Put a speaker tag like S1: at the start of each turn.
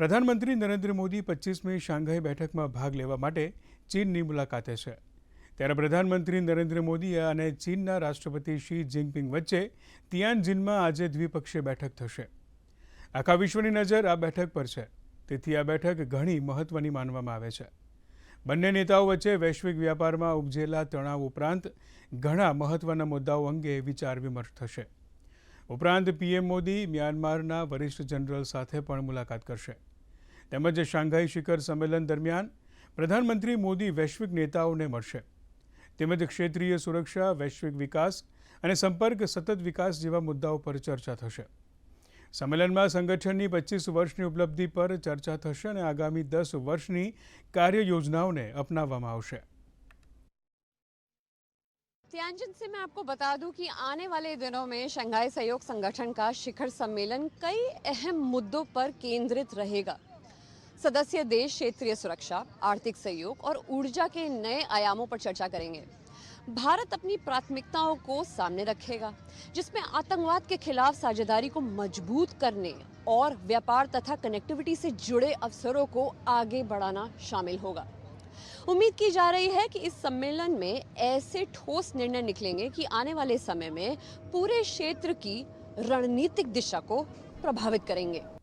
S1: પ્રધાનમંત્રી નરેન્દ્ર મોદી પચીસમી શાંઘાઈ બેઠકમાં ભાગ લેવા માટે ચીનની મુલાકાતે છે ત્યારે પ્રધાનમંત્રી નરેન્દ્ર મોદી અને ચીનના રાષ્ટ્રપતિ શી જિનપિંગ વચ્ચે તિયાનજીનમાં આજે દ્વિપક્ષીય બેઠક થશે આખા વિશ્વની નજર આ બેઠક પર છે તેથી આ બેઠક ઘણી મહત્વની માનવામાં આવે છે બંને નેતાઓ વચ્ચે વૈશ્વિક વ્યાપારમાં ઉપજેલા તણાવ ઉપરાંત ઘણા મહત્વના મુદ્દાઓ અંગે વિચાર વિમર્શ થશે ઉપરાંત પીએમ મોદી મ્યાનમારના વરિષ્ઠ જનરલ સાથે પણ મુલાકાત કરશે તેમજ જે શાંઘાઈ શિખર સંમેલન દરમિયાન પ્રધાનમંત્રી મોદી વૈશ્વિક નેતાઓને મળશે તેમ તે ક્ષેત્રીય સુરક્ષા, વૈશ્વિક વિકાસ અને સંપર્ક સતત વિકાસ જેવા મુદ્દાઓ પર ચર્ચા થશે. સંમેલનમાં સંગઠનની 25 વર્ષની ઉપલબ્ધિ પર ચર્ચા થશે અને આગામી 10 વર્ષની કાર્ય યોજનાઓને અપનાવવામાં આવશે.
S2: ત્યાંજિત સે મેં આપકો બતા દું કી આને વાલે દિનો મેં શાંઘાઈ સહયોગ સંગઠન કા શિખર સંમેલન કઈ અહેમ મુદ્દો પર કેન્દ્રિત રહેગા. सदस्य देश क्षेत्रीय सुरक्षा आर्थिक सहयोग और ऊर्जा के नए आयामों पर चर्चा करेंगे भारत अपनी प्राथमिकताओं को सामने रखेगा जिसमें आतंकवाद के खिलाफ साझेदारी को मजबूत करने और व्यापार तथा कनेक्टिविटी से जुड़े अवसरों को आगे बढ़ाना शामिल होगा उम्मीद की जा रही है कि इस सम्मेलन में ऐसे ठोस निर्णय निकलेंगे कि आने वाले समय में पूरे क्षेत्र की रणनीतिक दिशा को प्रभावित करेंगे